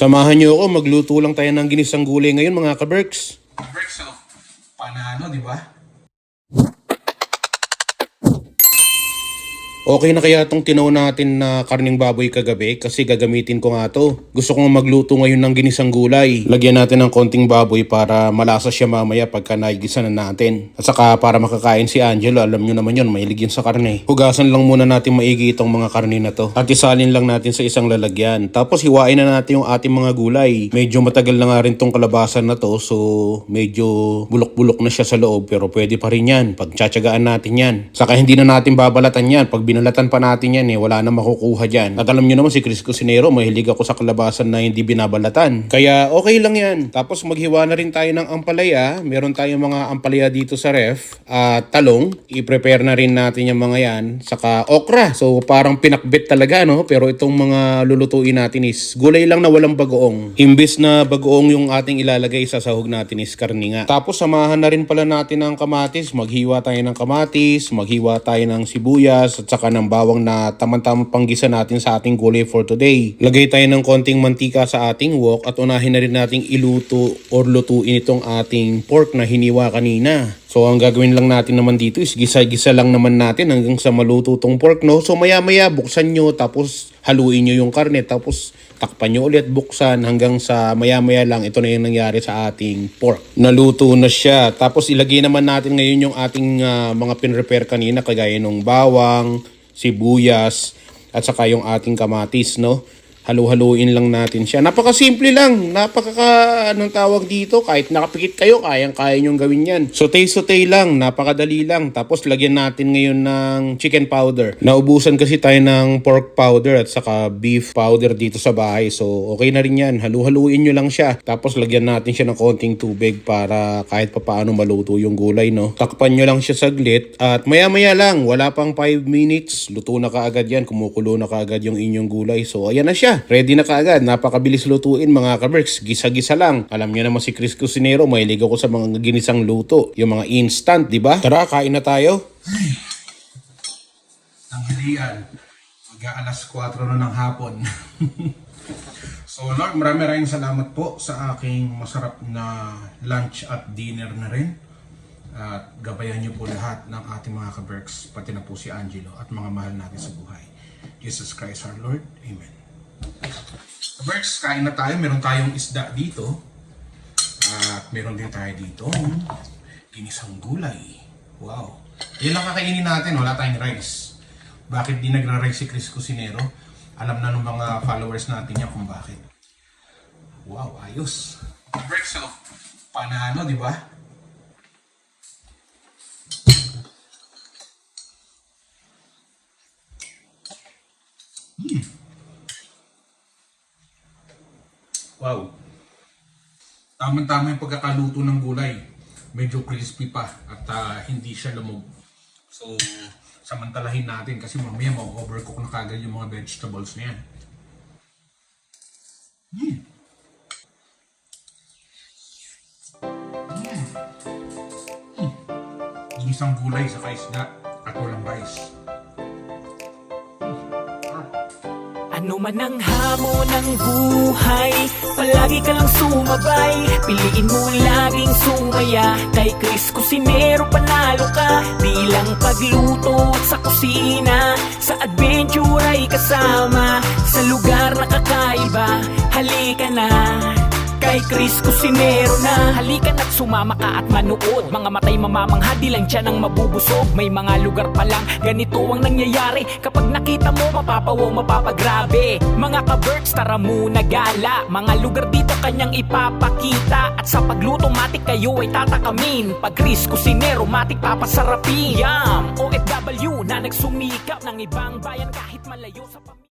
Samahan niyo ako, magluto lang tayo ng ginisang gulay ngayon mga kaberks. Breaks of panano, di ba? Okay na kaya itong tinaw natin na karning baboy kagabi kasi gagamitin ko nga to. Gusto kong magluto ngayon ng ginisang gulay. Lagyan natin ng konting baboy para malasa siya mamaya pagka naigisa na natin. At saka para makakain si Angelo, alam nyo naman yun, mahilig yun sa karne. Hugasan lang muna natin maigi itong mga karne na to. At isalin lang natin sa isang lalagyan. Tapos hiwain na natin yung ating mga gulay. Medyo matagal na nga rin tong kalabasan na to so medyo bulok-bulok na siya sa loob pero pwede pa rin yan. Pagtsatsagaan natin yan. Saka hindi na natin babalatan yan. Pag binalatan pa natin yan eh, wala na makukuha dyan. At alam nyo naman si Chris Cusinero, mahilig ako sa kalabasan na hindi binabalatan. Kaya okay lang yan. Tapos maghiwa na rin tayo ng ampalaya. Meron tayong mga ampalaya dito sa ref. At talong. I-prepare na rin natin yung mga yan. Saka okra. So parang pinakbit talaga no. Pero itong mga lulutuin natin is gulay lang na walang bagoong. Imbis na bagoong yung ating ilalagay sa sahog natin is karni. Tapos samahan na rin pala natin ng kamatis. Maghiwa tayo ng kamatis. Maghiwa tayo ng sibuyas. At saka ng bawang na tamang-tamang panggisa natin sa ating gulay for today. Lagay tayo ng konting mantika sa ating wok at unahin na rin nating iluto or lutuin itong ating pork na hiniwa kanina. So ang gagawin lang natin naman dito is gisa-gisa lang naman natin hanggang sa maluto tong pork no. So maya-maya buksan nyo tapos haluin nyo yung karne tapos takpan nyo ulit buksan hanggang sa maya-maya lang ito na yung nangyari sa ating pork. Naluto na siya. Tapos ilagay naman natin ngayon yung ating ah, mga pinrepair kanina kagaya ng bawang, sibuyas at saka yung ating kamatis no. Halu-haluin lang natin siya. Napakasimple lang. Napaka, anong tawag dito, kahit nakapikit kayo, kayang-kaya nyong gawin yan. Saute-saute lang, napakadali lang. Tapos lagyan natin ngayon ng chicken powder. Naubusan kasi tayo ng pork powder at saka beef powder dito sa bahay. So, okay na rin yan. Halu-haluin nyo lang siya. Tapos lagyan natin siya ng konting tubig para kahit papaano maluto yung gulay, no? Takpan nyo lang siya saglit at maya-maya lang, wala pang 5 minutes, luto na kaagad yan, kumukulo na kaagad yung inyong gulay. So, ayan na siya. Ready na kaagad. Napakabilis lutuin mga kaberks. Gisa-gisa lang. Alam niyo naman si Chris Cusinero, mahilig ako sa mga ginisang luto. Yung mga instant, di ba? Tara, kain na tayo. Tanghalian. Mag alas 4 na ng hapon. so Lord, marami maraming salamat po sa aking masarap na lunch at dinner na rin. At gabayan niyo po lahat ng ating mga kaberks, pati na po si Angelo at mga mahal natin sa buhay. Jesus Christ our Lord. Amen. Kaberks, kain na tayo. Meron tayong isda dito. At meron din tayo dito ginisang gulay. Wow. Yan lang kakainin natin. Wala tayong rice. Bakit di nagra-rice si Chris Cusinero? Alam na ng mga followers natin yan kung bakit. Wow, ayos. Breaks of panano, di ba? Wow. Tama-tama yung pagkakaluto ng gulay. Medyo crispy pa at ah, hindi siya lumog. So, samantalahin natin kasi mamaya ma-overcook na kagad yung mga vegetables na yan. Mm. Mm. Mm. Isang gulay sa isda at walang rice. Ano man ang hamon ng buhay Palagi ka lang sumabay. Piliin mo laging sumaya Kay Chris Cusinero panalo ka. Di lang pagluto at sa kusina Sa adventure ay kasama. Sa lugar na kakaiba Halika na Kay Chris Cusinero na. Halika na't sumama ka at manood. Mga matay mamamangha di lang dyan ang mabubusog. May mga lugar pa lang ganito ang nangyayari. Kapag nakita mo mapapawaw mapapagrabe. Mga ka-birds tara muna gala. Mga lugar dito kanyang ipapakita. At sa pagluto matik kayo ay tatakamin. Pag Chris Cusinero matik papasarapin. Yum! OFW na nagsumikap ng ibang bayan kahit malayo sa